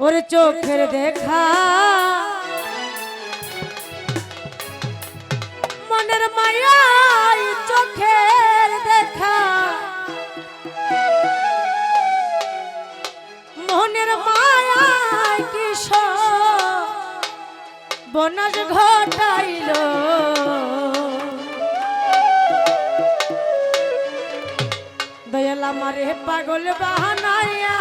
ওর চোখের দেখা। মনের মায়াই চোখের দেখা। মনের মায়াই কিশোর বনাজ ঘটাইল। দয়াল আমারে পাগল বাহানাইয়া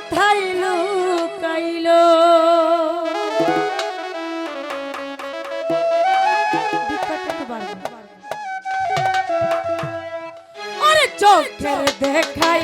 কোথায় লুকাইল? চোখের দেখাই